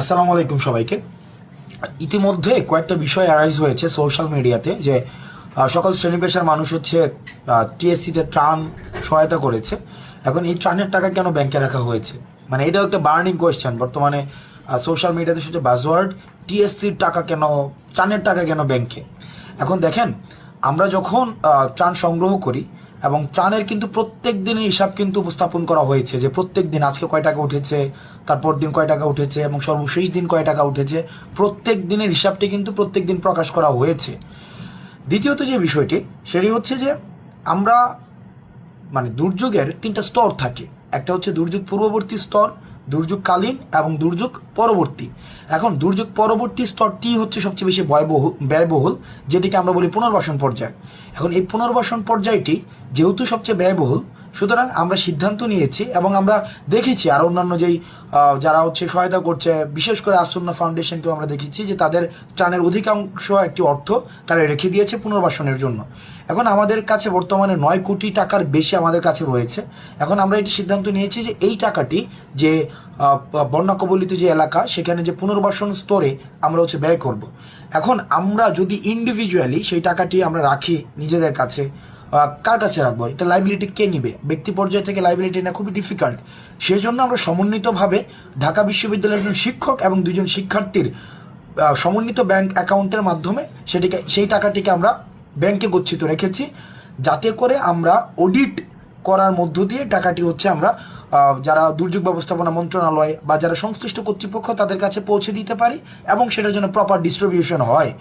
আসসালামু আলাইকুম সবাইকে। ইতিমধ্যে কয়েকটা বিষয় অ্যারাইজ হয়েছে সোশ্যাল মিডিয়াতে যে সকল শ্রেণি পেশার মানুষ হচ্ছে টিএসসিতে ত্রাণ সহায়তা করেছে। এখন এই ত্রাণের টাকা কেন ব্যাংকে রাখা হয়েছে? মানে এটাও একটা বার্নিং কোয়েশ্চেন বর্তমানে সোশ্যাল মিডিয়াতে শুধু বাজওয়ার্ড টিএসসির টাকা কেন, ত্রাণের টাকা কেন ব্যাংকে এখন দেখেন, আমরা যখন ত্রাণ সংগ্রহ করি এবং ত্রাণের কিন্তু প্রত্যেক দিনের হিসাব কিন্তু উপস্থাপন করা হয়েছে যে প্রত্যেক দিন আজকে কয় টাকা উঠেছে, তারপর দিন কয় টাকা উঠেছে এবং সর্বশেষ দিন কয় টাকা উঠেছে, প্রত্যেক দিনের হিসাবটি কিন্তু প্রত্যেক দিন প্রকাশ করা হয়েছে। দ্বিতীয়ত যে বিষয়টি, সেটি হচ্ছে যে আমরা মানে দুর্যোগের তিনটা স্তর থাকে। একটা হচ্ছে দুর্যোগ পূর্ববর্তী স্তর দুর্যোগকালীন এবং দুর্যোগ পরবর্তী। এখন দুর্যোগ পরবর্তী স্তরটি হচ্ছে সবচেয়ে বেশি ব্যয়বহুল ব্যয়বহুল, যেটিকে আমরা বলি পুনর্বাসন পর্যায়। এখন এই পুনর্বাসন পর্যায়টি যেহেতু সবচেয়ে ব্যয়বহুল, সুতরাং আমরা সিদ্ধান্ত নিয়েছি এবং আমরা দেখেছি আর অন্যান্য যেই যারা হচ্ছে সহায়তা করছে, বিশেষ করে আসন্ন ফাউন্ডেশনকেও আমরা দেখেছি যে তাদের ত্রাণের অধিকাংশ একটি অর্থ তারা রেখে দিয়েছে পুনর্বাসনের জন্য। এখন আমাদের কাছে বর্তমানে নয় কোটি টাকার বেশি আমাদের কাছে রয়েছে। এখন আমরা এটি সিদ্ধান্ত নিয়েছি যে এই টাকাটি যে বন্যা কবলিত যে এলাকা, সেখানে যে পুনর্বাসন স্তরে আমরা হচ্ছে ব্যয় করব। এখন আমরা যদি ইন্ডিভিজুয়ালি সেই টাকাটি আমরা রাখি নিজেদের কাছে কার কাছে রাখব? এটা লাইবিলিটি কে নিবে? ব্যক্তি পর্যায় থেকে লাইবিলিটি না খুবই ডিফিকাল্ট সেই জন্য আমরা সমন্বিতভাবে ঢাকা বিশ্ববিদ্যালয়ের একজন শিক্ষক এবং দুজন শিক্ষার্থীর সমন্বিত ব্যাংক অ্যাকাউন্টের মাধ্যমে সেটিকে, সেই টাকাটিকে আমরা ব্যাংকে গচ্ছিত রেখেছি। যাতে করে আমরা অডিট করার মধ্য দিয়ে টাকাটি হচ্ছে আমরা যারা দুর্যোগ ব্যবস্থাপনা মন্ত্রণালয় বা যারা সংশ্লিষ্ট কর্তৃপক্ষ তাদের কাছে পৌঁছে দিতে পারি এবং সেটার জন্য প্রপার ডিস্ট্রিবিউশন হয়।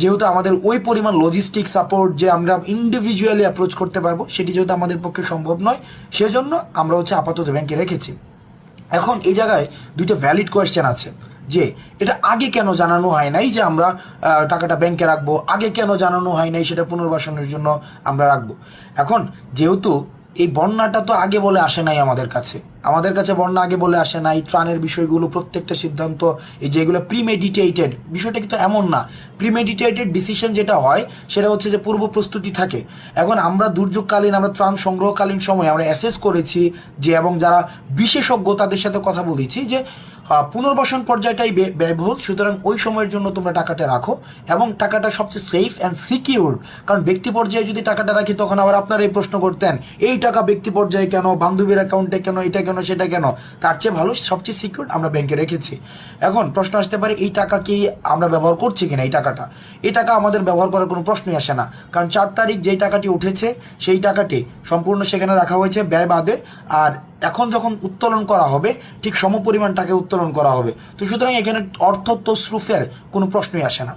যেহেতু আমাদের ওই পরিমাণ লজিস্টিক সাপোর্ট যে আমরা ইন্ডিভিজুয়ালি অ্যাপ্রোচ করতে পারব, সেটি যেহেতু আমাদের পক্ষে সম্ভব নয়, সেজন্য আমরা হচ্ছে আপাতত ব্যাংকে রেখেছি। এখন এই জায়গায় দুইটা ভ্যালিড কোয়েশ্চেন আছে, যে এটা আগে কেন জানানো হয় নাই যে আমরা টাকাটা ব্যাংকে রাখব? আগে কেন জানানো হয় নাই সেটা পুনর্বাসনের জন্য আমরা রাখব? এখন যেহেতু এই বন্যাটা তো আগে বলে আসে নাই আমাদের কাছে। আমাদের কাছে বন্যা আগে বলে আসে নাই, ত্রাণের বিষয়গুলো, প্রত্যেকটা সিদ্ধান্ত, এই যেগুলো প্রিমেডিটেটেড বিষয়টা কিন্তু এমন না। প্রিমেডিটেটেড ডিসিশন যেটা হয়, সেটা হচ্ছে যে পূর্ব প্রস্তুতি থাকে। এখন আমরা দুর্যোগকালীন, আমরা ত্রাণ সংগ্রহকালীন সময় আমরা অ্যাসেস করেছি যে, এবং যারা বিশেষজ্ঞ তাদের সাথে কথা বলেছি যে পুনর্বাসন পর্যায়টাই ব্যয়বহুল। সুতরাং ওই সময়ের জন্য তোমরা টাকাটা রাখো এবং টাকাটা সবচেয়ে সেফ অ্যান্ড সিকিউর কারণ ব্যক্তি পর্যায়ে যদি টাকাটা রাখি, তখন আবার আপনারা এই প্রশ্ন করতেন, এই টাকা ব্যক্তি পর্যায়ে কেন? বান্ধবীর অ্যাকাউন্টে কেন? এটা কেন? সেটা কেন? তার চেয়ে ভালো সবচেয়ে সিকিউর আমরা ব্যাংকে রেখেছি। এখন প্রশ্ন আসতে পারে, এই টাকা কি আমরা ব্যবহার করছি কিনা এই টাকাটা? এই টাকা আমাদের ব্যবহার করার কোনো প্রশ্নই আসে না। কারণ চার তারিখ যেই টাকাটি উঠেছে, সেই টাকাটি সম্পূর্ণ সেখানে রাখা হয়েছে ব্যয় বাদে। আর এখন যখন উত্তোলন করা হবে, ঠিক সমপরিমাণ টাকা উত্তোলন করা হবে। তো সুতরাং এখানে অর্থ তসরুফের কোনো প্রশ্নই আসে না।